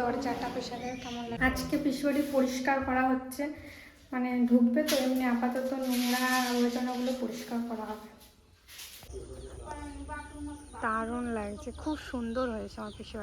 দরজাটা পেশাদের কেমন লাগে? আজকে পিসবাড়ি পরিষ্কার করা হচ্ছে। মানে ঢুকবে তো এমনি আপাতত নোংরা আবর্জনাগুলো পরিষ্কার করা হবে। দারুণ লাগছে। খুব সুন্দর হয়েছে আমার পিসি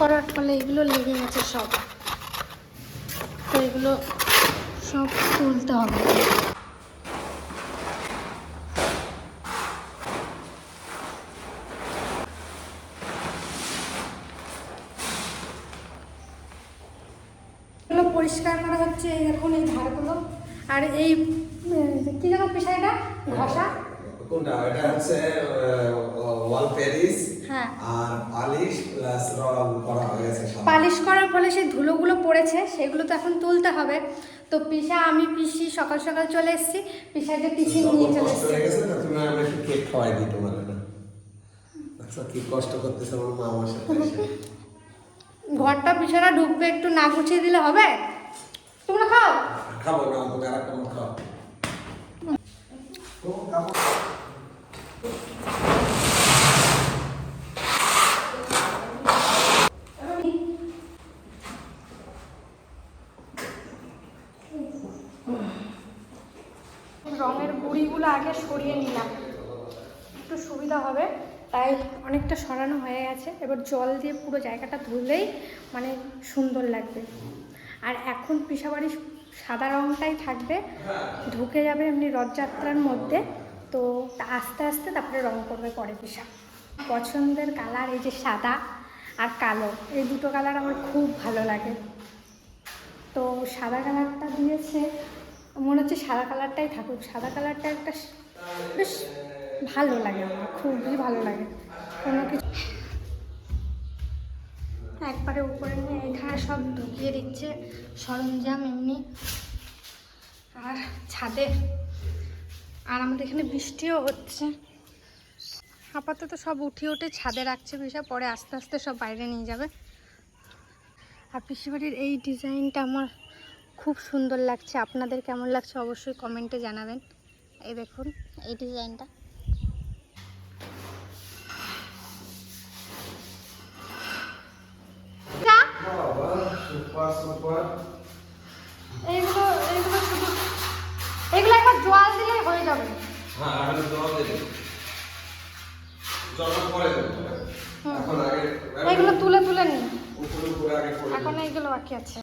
করার ফলে এগুলো লেগে গেছে সব। তো এগুলো সব তুলতে হবে। পরিষ্কার করা হচ্ছে, এই দেখুন এই ধারগুলো। আর এই কি যেন পেশাটা? ঘষা। কোনটা? এটা হচ্ছে ওয়াল প্যারিস হ্যাঁ। আর পালিশ প্লাস রং করা হয়ে গেছে সাদা। পালিশ করার ফলে সেই ধুলোগুলো পড়েছে সেগুলো তো এখন তুলতে হবে। তো পিসা আমি পিসি সকাল সকাল চলে এসেছি। পিসা যে টিফিন নিয়ে চলে এসেছি। তুমি আমি একটু কেক খাওয়াই দিই তোমার আচ্ছা কি কষ্ট করতেছে আমার মা আমার সাথে ঘরটা পিছারা ঢুকবে একটু না গুছিয়ে দিলে হবে? তোমরা খাও। খাব না তুমি আর একটা খাও। আগে সরিয়ে নিলাম। একটু সুবিধা হবে। তাই অনেকটা সরানো হয়ে গেছে। এবার জল দিয়ে পুরো জায়গাটা ধুলেই মানে সুন্দর লাগবে। আর এখন পিসাবাড়ির সাদা রঙটাই থাকবে। ঢুকে যাবে এমনি রথযাত্রার মধ্যে। তো আস্তে আস্তে তারপরে রং করবে পরে পিসা। পছন্দের কালার এই যে সাদা আর কালো, এই দুটো কালার আমার খুব ভালো লাগে। তো সাদা কালারটা দিয়েছে মনে হচ্ছে সাদা কালারটাই থাকুক। সাদা কালারটা একটা বেশ ভালো লাগে আমার, খুবই ভালো লাগে। কোনো কিছু একবারে উপরে নিয়ে এখানে সব ঢুকিয়ে দিচ্ছে, সরঞ্জাম এমনি। আর ছাদে আর আমাদের এখানে বৃষ্টিও হচ্ছে। আপাতত সব উঠিয়ে উঠে ছাদে রাখছে বিষয়, পরে আস্তে আস্তে সব বাইরে নিয়ে যাবে। আর পিসিবাড়ির এই ডিজাইনটা আমার খুব সুন্দর লাগছে। আপনাদের কেমন লাগছে অবশ্যই কমেন্টে জানাবেন। এই দেখুন এই ডিজাইনটা। এইগুলো এইগুলো শুধু এগুলো একবার জল দিলেই হয়ে যাবে। হ্যাঁ আমি জল দিই জলটা পরে হুম। এখন আগে এগুলো তুলে তুলে নিই এখন এইগুলো বাকি আছে।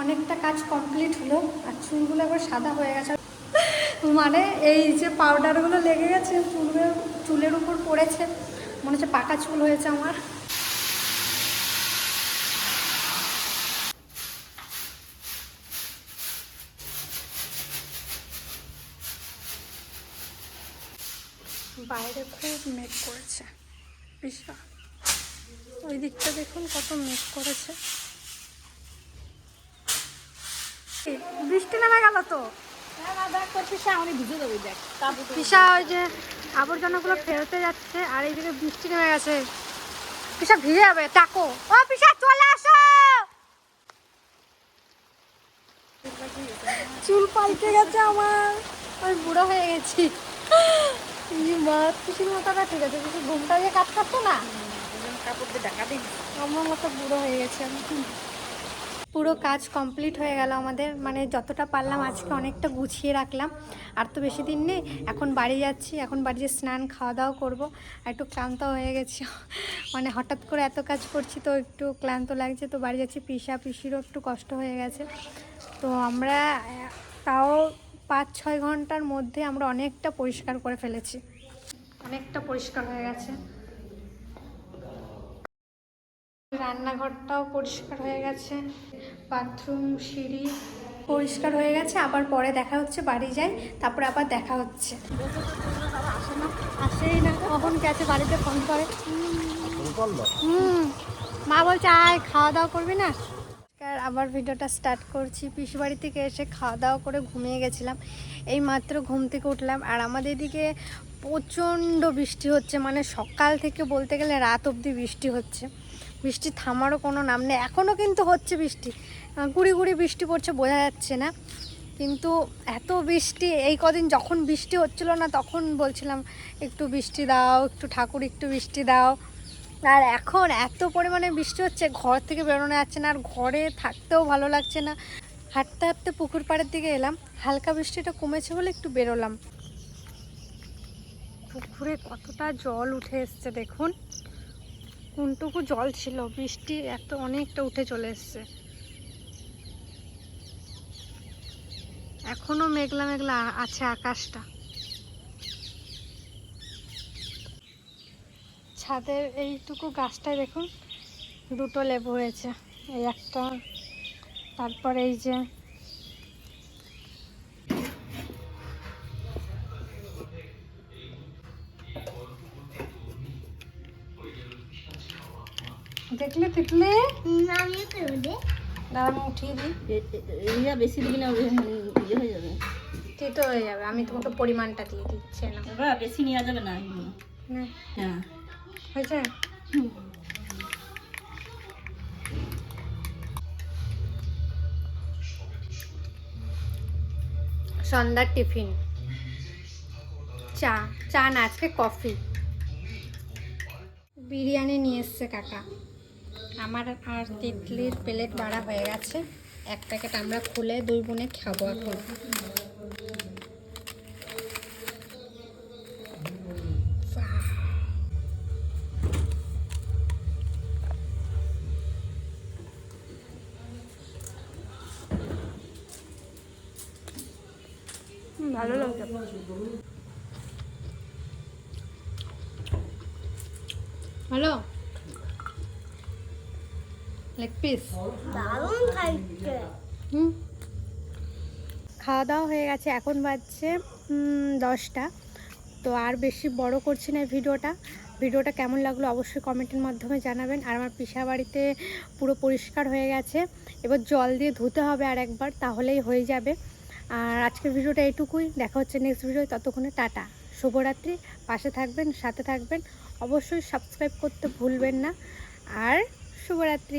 অনেকটা কাজ কমপ্লিট হলো, আর চুলগুলো এবার সাদা হয়ে গেছে। মানে এই যে পাউডারগুলো লেগে গেছে চুলের চুলের উপর পড়েছে, মনে হচ্ছে পাকা চুল হয়েছে আমার। বাইরে খুব মেঘ করেছে, বিশাল। ওই দিকটা দেখুন কত মেঘ করেছে। বৃষ্টি নেমে গেল তো। পিসা ওই যে আবর্জনাগুলো ফেলতে যাচ্ছে আর এইদিকে বৃষ্টি নেমে গেছে। পিসা ভিজে যাবে টাকো ও পিসা চলে আসো! চুল পাল্টে গেছে আমার। আমি বুড়ো হয়ে গেছি। মা পিসির ঠিক আছে পিসি ঘুমটা দিয়ে কাজ করতো না? আমার মতো বুড়ো হয়ে গেছে আমি। পুরো কাজ কমপ্লিট হয়ে গেল আমাদের। মানে যতটা পারলাম আজকে অনেকটা গুছিয়ে রাখলাম। আর তো বেশি দিন নেই, এখন বাড়ি যাচ্ছি, এখন বাড়ি যেয়ে স্নান খাওয়া দাওয়া করব, আর একটু ক্লান্ত হয়ে গেছি। মানে হঠাৎ করে এত কাজ করছি তো একটু ক্লান্ত লাগছে, তো বাড়ি যাচ্ছি, পিসা পিসিরও একটু কষ্ট হয়ে গেছে। তো আমরা, তাও পাঁচ ছয় ঘণ্টার মধ্যে আমরা অনেকটা পরিষ্কার করে ফেলেছি। অনেকটা পরিষ্কার হয়ে গেছে। রান্নাঘরটাও পরিষ্কার হয়ে গেছে। বাথরুম, সিঁড়ি পরিষ্কার হয়ে গেছে। আবার পরে দেখা হচ্ছে, বাড়ি যাই, তারপরে আবার দেখা হচ্ছে। আসেই না, কখন গেছে বাড়িতে ফোন করে। হুম, মা বলছে, আয়, খাওয়া দাওয়া করবি না? আর আবার ভিডিওটা স্টার্ট করছি। পিসি বাড়ি থেকে এসে খাওয়া দাওয়া করে ঘুমিয়ে গেছিলাম। এই মাত্র ঘুম থেকে উঠলাম। আর আমাদের এদিকে প্রচণ্ড বৃষ্টি হচ্ছে মানে সকাল থেকে বলতে গেলে রাত অবধি বৃষ্টি হচ্ছে। বৃষ্টি থামারও কোনো নাম নেই। এখনও কিন্তু হচ্ছে বৃষ্টি। গুড়ি গুড়ি বৃষ্টি পড়ছে বোঝা যাচ্ছে না। কিন্তু এত বৃষ্টি, এই কদিন যখন বৃষ্টি হচ্ছিল না, তখন বলছিলাম, একটু বৃষ্টি দাও, একটু ঠাকুর, একটু বৃষ্টি দাও। আর এখন এত পরিমাণে বৃষ্টি হচ্ছে, ঘর থেকে বেরোনো যাচ্ছে না, আর ঘরে থাকতেও ভালো লাগছে না। হাঁটতে হাঁটতে পুকুর পাড়ের দিকে এলাম। হালকা বৃষ্টিটা কমেছে বলে একটু বেরোলাম। পুকুরে কতটা জল উঠে এসছে দেখুন। কোনটুকু জল ছিল, বৃষ্টি এত অনেকটা উঠে চলে এসছে। এখনও মেঘলা মেঘলা আছে আকাশটা। ছাদের এইটুকু গাছটায় দেখুন, দুটো লেবু হয়েছে। এই একটা, তারপর এই যে দেখলে তিতলে দাঁড়া আমি উঠিয়ে দিই। ইয়া বেশি দিবি না ইয়ে হয়ে যাবে। তিতো হয়ে যাবে আমি তোমাকে পরিমাণটা দিয়ে দিচ্ছি না। বাবা বেশি নেওয়া যাবে না না, হ্যাঁ। হয়েছে? সন্ধ্যার টিফিন। চা চা না আজকে কফি। বিরিয়ানি নিয়ে এসছে কাকা। আমার আর তিতলির প্লেট বাড়া হয়ে গেছে। এক প্যাকেট আমরা খুলে দুই বোনে খাব এখন। ভালো লাগছে। হ্যালো? লেগ পিস দারুণ হুম? খাওয়া দাওয়া হয়ে গেছে এখন বাজছে দশটা। তো আর বেশি বড় করছি না ভিডিওটা। ভিডিওটা কেমন লাগল অবশ্যই কমেন্টের মাধ্যমে জানাবেন। আর আমার পিসা বাড়িতে পুরো পরিষ্কার হয়ে গেছে। এবার জল দিয়ে ধুতে হবে আর একবার তাহলেই হয়ে যাবে। আর আজকের ভিডিওটা এইটুকুই দেখা হচ্ছে নেক্সট ভিডিও ততক্ষণে টাটা। শুভরাত্রি। পাশে থাকবেন সাথে থাকবেন। অবশ্যই সাবস্ক্রাইব করতে ভুলবেন না। আর শুভরাত্রি।